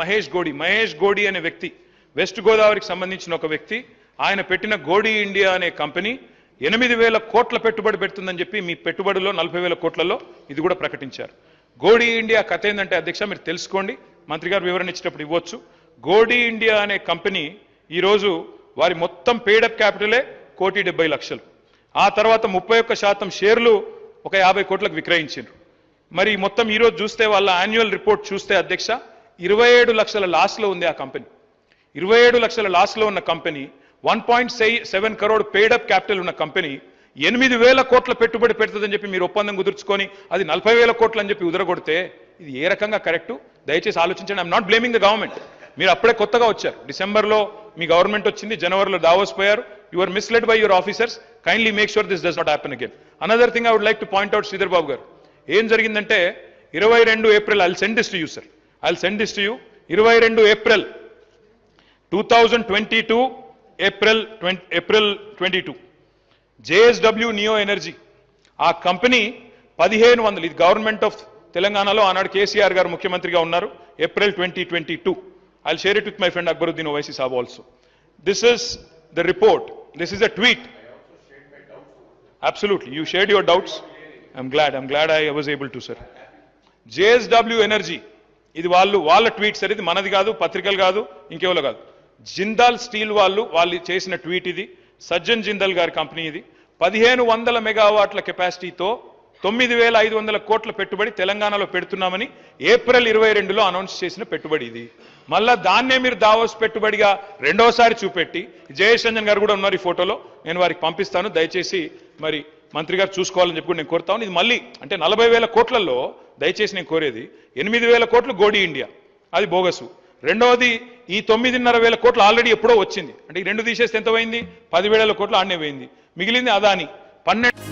మహేష్ గోడి. మహేష్ గోడి అనే వ్యక్తి వెస్ట్ గోదావరికి సంబంధించిన ఒక వ్యక్తి ఆయన పెట్టిన గోడి ఇండియా అనే కంపెనీ ఎనిమిది వేల కోట్ల పెట్టుబడి పెడుతుందని చెప్పి మీ పెట్టుబడిలో నలభై వేల కోట్లలో ఇది కూడా ప్రకటించారు. గోడి ఇండియా కథ ఏంటంటే అధ్యక్ష మీరు తెలుసుకోండి. మంత్రి గారు వివరణ ఇచ్చేటప్పుడు ఇవ్వచ్చు. గోడి ఇండియా అనే కంపెనీ ఈరోజు వారి మొత్తం పేడప్ క్యాపిటలే కోటి డెబ్బై లక్షలు. ఆ తర్వాత ముప్పై ఒక్క శాతం షేర్లు ఒక యాభై కోట్లకు విక్రయించారు మరి మొత్తం ఈరోజు చూస్తే వాళ్ళ యాన్యువల్ రిపోర్ట్ చూస్తే అధ్యక్ష ఇరవై ఏడు లక్షల లాస్లో ఉంది ఆ కంపెనీ. ఇరవై ఏడు లక్షల లాస్లో ఉన్న company one point seven crore paid up capital ఉన్న కంపెనీ ఎనిమిది వేల కోట్ల పెట్టుబడి పెడుతుందని చెప్పి మీరు ఒప్పందం కుదుర్చుకొని అది నలభై వేల కోట్లు అని చెప్పి ఉదరగొడితే ఇది ఏ రకంగా కరెక్టు దయచేసి ఆలోచించండి. I'm not blaming the government మీరు అప్పుడే కొత్తగా వచ్చారు. డిసెంబర్లో మీ గవర్నమెంట్ వచ్చింది జనవరిలో దావోస్ పోయారు. You are misled by your officers kindly make sure this does not happen again another thing I would like to point out Sridhar Babu గారు. ఏం జరిగిందంటే ఇరవై రెండు April I send this to you sir I send this to you ఇరవై రెండు April two thousand twenty two April April twenty two JSW Neo Energy ఆ company పదిహేను వందలు ఇది గవర్నమెంట్ ఆఫ్ తెలంగాణలో ఆనాడు కేసీఆర్ గారు ముఖ్యమంత్రిగా ఉన్నారు April twenty twenty two I share it with my friend Akbaruddin Owaisi saab also this is the report this is a tweet absolutely you shared your doubts I'm glad I'm glad I was able to sir JSW Energy ఇది వాళ్ళు వాళ్ళ tweet sir ఇది మనది కాదు పత్రికలు కాదు ఇంకెవరో కాదు. జిందాల్ స్టీల్ వాళ్ళు వాళ్ళు చేసిన ట్వీట్ ఇది సజ్జన్ జిందాల్ గారి కంపెనీ ఇది. పదిహేను వందల మెగావాట్ల కెపాసిటీతో తొమ్మిది వేల ఐదు వందల కోట్ల పెట్టుబడి తెలంగాణలో పెడుతున్నామని ఏప్రిల్ ఇరవై రెండులో అనౌన్స్ చేసిన పెట్టుబడి ఇది. మళ్ళా దాన్నే మీరు దావోస్ పెట్టుబడిగా రెండోసారి చూపెట్టి జయేష్ రంజన్ గారు కూడా ఉన్నారు ఈ ఫోటోలో నేను వారికి పంపిస్తాను. దయచేసి మరి మంత్రి గారు చూసుకోవాలని చెప్పి నేను కోరుతాను ఇది మళ్ళీ అంటే నలభై వేల కోట్లలో దయచేసి నేను కోరేది ఎనిమిది వేల కోట్లు గోడి ఇండియా. అది బోగసు. రెండవది ఈ తొమ్మిదిన్నర వేల కోట్లు ఆల్రెడీ ఎప్పుడో వచ్చింది. అంటే ఈ రెండు తీసేస్తే ఎంత పోయింది? పదివేల కోట్లు ఆడనే పోయింది. మిగిలింది అదాని. పన్నెండు